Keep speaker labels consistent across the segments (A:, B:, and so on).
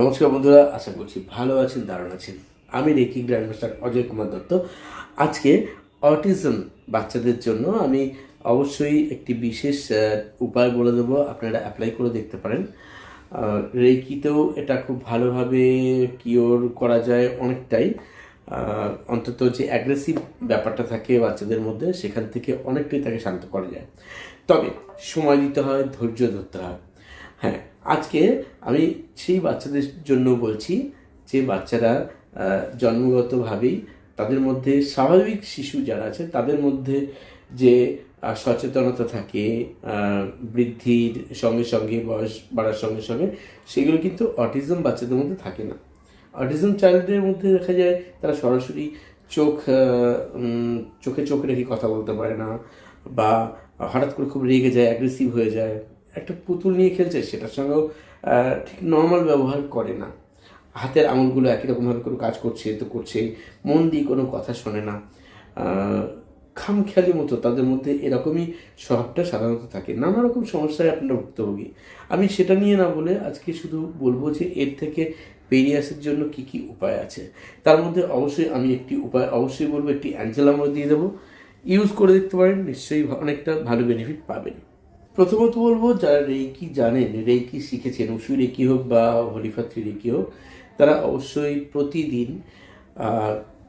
A: নমস্কার বন্ধুরা, আশা করছি ভালো আছেন, দারুণ আছেন। আমি রেকি গ্র্যান্ডমাস্টার অজয় কুমার দত্ত। আজকে অটিজম বাচ্চাদের জন্য আমি অবশ্যই একটি বিশেষ উপায় বলে দেবো, আপনারা অ্যাপ্লাই করে দেখতে পারেন। রেকিতেও এটা খুব ভালোভাবে কিওর করা যায় অনেকটাই। অন্তত যে অ্যাগ্রেসিভ ব্যাপারটা থাকে বাচ্চাদের মধ্যে, সেখান থেকে অনেকটাই তাকে শান্ত করা যায়। তবে সময় দিতে হয়, ধৈর্য ধরতে হয়। হ্যাঁ আজকে আমি সেই বাচ্চাদের জন্য বলছি, যে বাচ্চারা জন্মগতভাবেই তাদের মধ্যে স্বাভাবিক শিশু যারা আছে, তাদের মধ্যে যে সচেতনতা থাকে বৃদ্ধির সঙ্গে সঙ্গে, বয়স বাড়ার সঙ্গে সঙ্গে, সেগুলো কিন্তু অটিজম বাচ্চাদের মধ্যে থাকে না। অটিজম চাইল্ডদের মধ্যে দেখা যায় তারা সরাসরি চোখ চোখে চোখ রেখে কথা বলতে পারে না বা হঠাৎ করে খুব রেগে যায় অ্যাগ্রেসিভ হয়ে যায়। একটা পুতুল নিয়ে খেলছে, সেটার সঙ্গেও ঠিক নর্মাল ব্যবহার করে না। হাতের আঙুলগুলো একই রকমভাবে কোনো কাজ করছে, তো করছে, মন দিয়ে কোনো কথা শোনে না। খামখেয়ালি মতো, তাদের মধ্যে এরকমই স্বভাবটা সাধারণত থাকে। নানা রকম সমস্যায় আপনারা ভুক্তভোগী। আমি সেটা নিয়ে না বলে আজকে শুধু বলব যে, এর থেকে বেরিয়ে আসার জন্য কি কি উপায় আছে। তার মধ্যে অবশ্যই আমি একটি উপায়, অবশ্যই বলব, একটি অ্যাঞ্জেলামো দিয়ে দেবো। ইউজ করে দেখতে পারেন, নিশ্চয়ই অনেকটা ভালো বেনিফিট পাবেন। প্রথমত বলব, যারা রেকি জানেন রেকি শিখেছেন উসু রেকি হোক বা হলিফাত্রি রেকি হোক, তারা অবশ্যই প্রতিদিন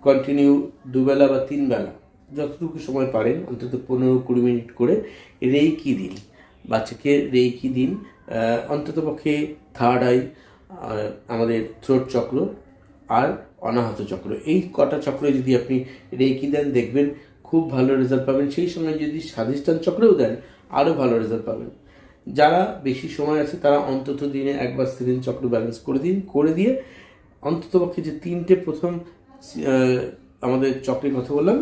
A: কন্টিনিউ দুবেলা বা তিনবেলা, যতটুকু সময় পারেন, অন্তত পনেরো কুড়ি মিনিট করে রেকি দিন। বাচ্চাকে রেকি দিন অন্তত পক্ষে থার্ড আই আমাদের থ্রোট চক্র আর অনাহত চক্র। এই কটা চক্রে যদি আপনি রেকি দেন, দেখবেন খুব ভালো রেজাল্ট পাবেন। সেই সঙ্গে যদি স্বাধিষ্ঠান চক্রেও দেন আরও ভালো রেজাল্ট পাবেন। যারা বেশি সময় আছে, তারা অন্তত দিনে একবার সেদিন চক্র ব্যালেন্স করে দিন, করে দিয়ে অন্তত পক্ষে যে তিনটে প্রথম আমাদের চক্রের কথা বললাম,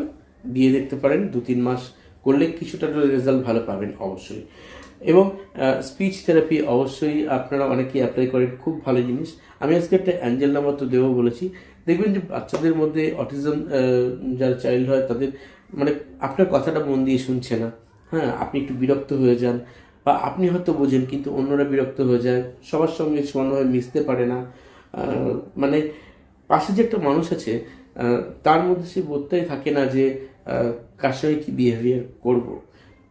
A: দিয়ে দেখতে পারেন, দু তিন মাস করলে কিছুটা রেজাল্ট ভালো পাবেন অবশ্যই। এবং স্পিচ থেরাপি অবশ্যই আপনারা অনেকেই অ্যাপ্লাই করেন, খুব ভালো জিনিস। আমি আজকে একটা অ্যাঞ্জেল নাম্বার তো দেবো বলেছি। দেখবেন যে বাচ্চাদের মধ্যে অটিজম যারা চাইল্ড হয়, তাদের মানে আপনার কথাটা মন দিয়ে শুনছে না। হ্যাঁ আপনি একটু বিরক্ত হয়ে যান বা আপনি হয়তো বোঝেন, কিন্তু অন্যরা বিরক্ত হয়ে যায়। সবার সঙ্গে সমানভাবে মিশতে পারে না। মানে পাশে যে একটা মানুষ আছে তার মধ্যে সে বোধটাই থাকে না যে কার সঙ্গে কী বিহেভিয়ার করব।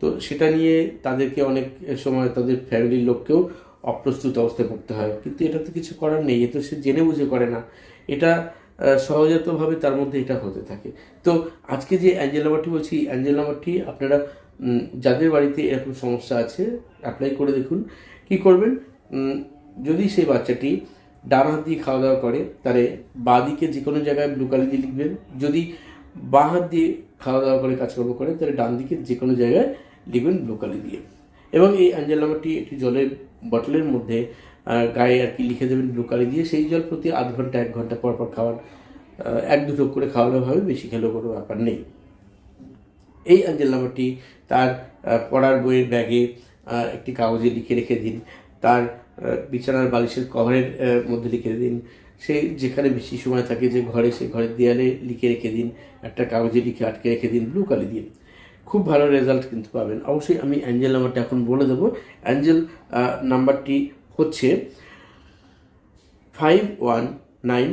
A: তো সেটা নিয়ে তাদেরকে অনেক সময় তাদের ফ্যামিলির লোককেও অপ্রস্তুত অবস্থায় পড়তে হয়। কিন্তু এটা তো কিছু করার নেই, এ তো সে জেনে বুঝে করে না। এটা সহজাতভাবে তার মধ্যে এটা হতে থাকে। তো আজকে যে অ্যাঞ্জেল নাম্বারটি বলছি, অ্যাঞ্জেল নাম্বারটি আপনারা যাদের বাড়িতে এরকম সমস্যা আছে অ্যাপ্লাই করে দেখুন। কি করবেন? যদি সেই বাচ্চাটি ডান হাত দিয়ে খাওয়া দাওয়া করে, তাহলে বাঁ দিকে যে কোনো জায়গায় ব্লু কালি দিয়ে লিখবেন। যদি বাঁ হাত দিয়ে খাওয়া দাওয়া করে, কাজকর্ম করে, তাহলে ডান দিকে যে কোনো জায়গায় লিখবেন ব্লু কালি দিয়ে। এবং এই অ্যাঞ্জেল নাম্বারটি একটি জলের বটলের মধ্যে গায়ে আর কি লিখে দেবেন ব্লু কালি দিয়ে। সেই জল প্রতি আধ ঘণ্টা, এক ঘণ্টা পর পর খাওয়ার এক দুটো করে খাওয়ালে হবে, বেশি খেলেও কোনো ব্যাপার নেই। এই নাম্বারটি তার পড়ার বইয়ের ব্যাগে একটি কাগজে লিখে রেখে দিন। তার বিছানার বালিশের কভারের মধ্যে লিখে দিন। সে যেখানে বেশি সময় থাকে যে ঘরে, সে ঘরের দেয়ালে লিখে রেখে দিন। একটা কাগজে লিখে আটকে রেখে দিন, ব্লু কালি দিয়ে। খুব ভালো রেজাল্ট কিন্তু পাবেন। অবশ্যই আমি অ্যাঞ্জেল নাম্বারটা এখন বলে দেবো। অ্যাঞ্জেল নাম্বারটি হচ্ছে five one nine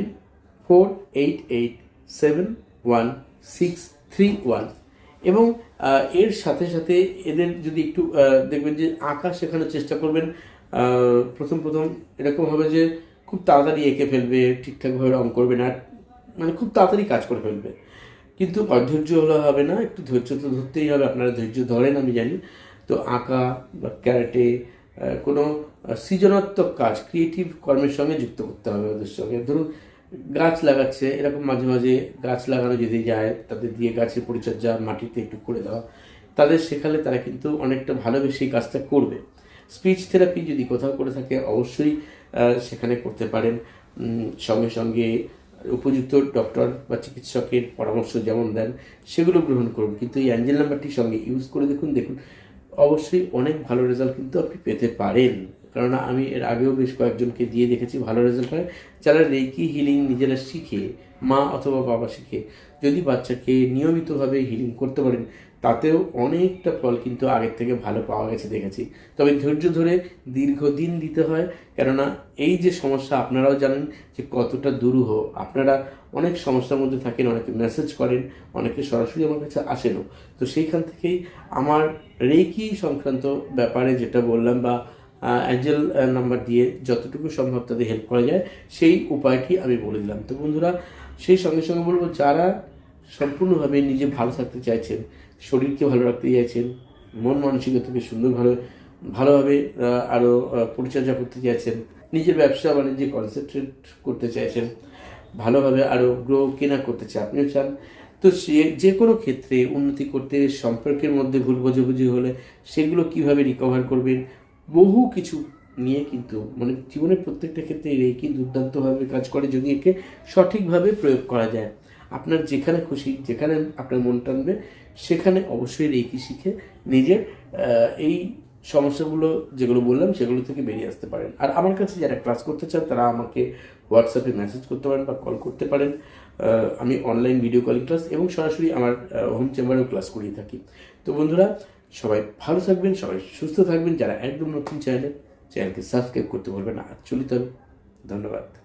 A: four eight eight seven one six three one. এবং এর সাথে সাথে এদের যদি একটু দেখবেন যে আঁকা শেখানোর চেষ্টা করবেন প্রথম প্রথম এরকম হবে যে খুব তাড়াতাড়ি এঁকে ফেলবে, ঠিকঠাকভাবে রং করবে না মানে খুব তাড়াতাড়ি কাজ করে ফেলবে। কিন্তু অধৈর্য হলে হবে না, একটু ধৈর্য তো ধরতেই হবে, আপনারা ধৈর্য ধরেন আমি জানি। তো আঁকা বা ক্যারেটে কোনো সৃজনাত্মক কাজ, ক্রিয়েটিভ কর্মের সঙ্গে যুক্ত করতে হবে ওদের সঙ্গে। ধরুন গাছ লাগাচ্ছে, এরকম মাঝে মাঝে গাছ লাগানো যদি যায়, তাদের দিয়ে গাছের পরিচর্যা মাটিতে একটু করে দেওয়া, তাদের শেখালে তারা কিন্তু অনেকটা ভালোবেসে কাজটা করবে। স্পিচ থেরাপি যদি কোথাও করে থাকে, অবশ্যই সেখানে করতে পারেন। সঙ্গে সঙ্গে উপযুক্ত ডক্টর বা চিকিৎসকের পরামর্শ যেমন দেন, সেগুলো গ্রহণ করুন। কিন্তু এই অ্যাঞ্জেল নাম্বারটির সঙ্গে ইউজ করে দেখুন। দেখুন, অবশ্যই অনেক ভালো রেজাল্ট কিন্তু আপনি পেতে পারেন। কেননা আমি এর আগেও বেশ কয়েকজনকে দিয়ে দেখেছি, ভালো রেজাল্ট হয়। যারা রেকি হিলিং নিজেরা শিখে, মা অথবা বাবা শিখে, যদি বাচ্চাকে নিয়মিতভাবে হিলিং করতে পারেন, তাতেও অনেকটা ফল কিন্তু আগের থেকে ভালো পাওয়া গেছে দেখেছি। তবে ধৈর্য ধরে দীর্ঘদিন দিতে হয়, কেননা এই যে সমস্যা আপনারাও জানেন যে কতটা দুরূহ। আপনারা অনেক সমস্যার মধ্যে থাকেন, অনেকে মেসেজ করেন, অনেকে সরাসরি আমার কাছে আসেনও। তো সেইখান থেকেই আমার রেকি সংক্রান্ত ব্যাপারে যেটা বললাম বা অ্যাঞ্জেল নাম্বার দিয়ে যতটুকু সম্ভব তাদের হেল্প করা যায়, সেই উপায়টি আমি বলে দিলাম। তো বন্ধুরা, সেই সঙ্গে সঙ্গে বলব, যারা সম্পূর্ণভাবে নিজে ভালো থাকতে চাইছেন, শরীরকে ভালো রাখতে চাইছেন, মন মানসিকতাকে সুন্দরভাবে, ভালোভাবে আরও পরিচর্যা করতে চাইছেন, নিজের ব্যবসা বাণিজ্যে কনসেন্ট্রেট করতে চাইছেন, ভালোভাবে আরও গ্রো কেনা করতে চান, আপনিও চান, তো সে যে কোনো ক্ষেত্রে উন্নতি করতে সম্পর্কের মধ্যে ভুল বোঝাবুঝি হলে সেগুলো কীভাবে রিকভার করবেন বহু কিছু নিয়ে কিন্তু মানে জীবনের প্রত্যেকটা ক্ষেত্রে রেকি দুর্দান্তভাবে কাজ করে যদি একে সঠিকভাবে প্রয়োগ করা যায়। আপনার যেখানে খুশি, যেখানে আপনার মন টানবে, সেখানে অবশ্যই রেকি শিখে নিজের এই সমস্যাগুলো যেগুলো বললাম, সেগুলো থেকে বেরিয়ে আসতে পারেন। আর আমার কাছে যারা ক্লাস করতে চান, তারা আমাকে হোয়াটসঅ্যাপে মেসেজ করতে পারেন বা কল করতে পারেন। আমি অনলাইন ভিডিও কলিং ক্লাস এবং সরাসরি আমার হোম চেম্বারেও ক্লাস করিয়ে থাকি। তো বন্ধুরা সবাই ভালো থাকবেন, সবাই সুস্থ থাকবেন। যারা একদম নতুন চ্যানেল চ্যানেলকে সাবস্ক্রাইব করতে বলবেন আর চলিত হবে। ধন্যবাদ।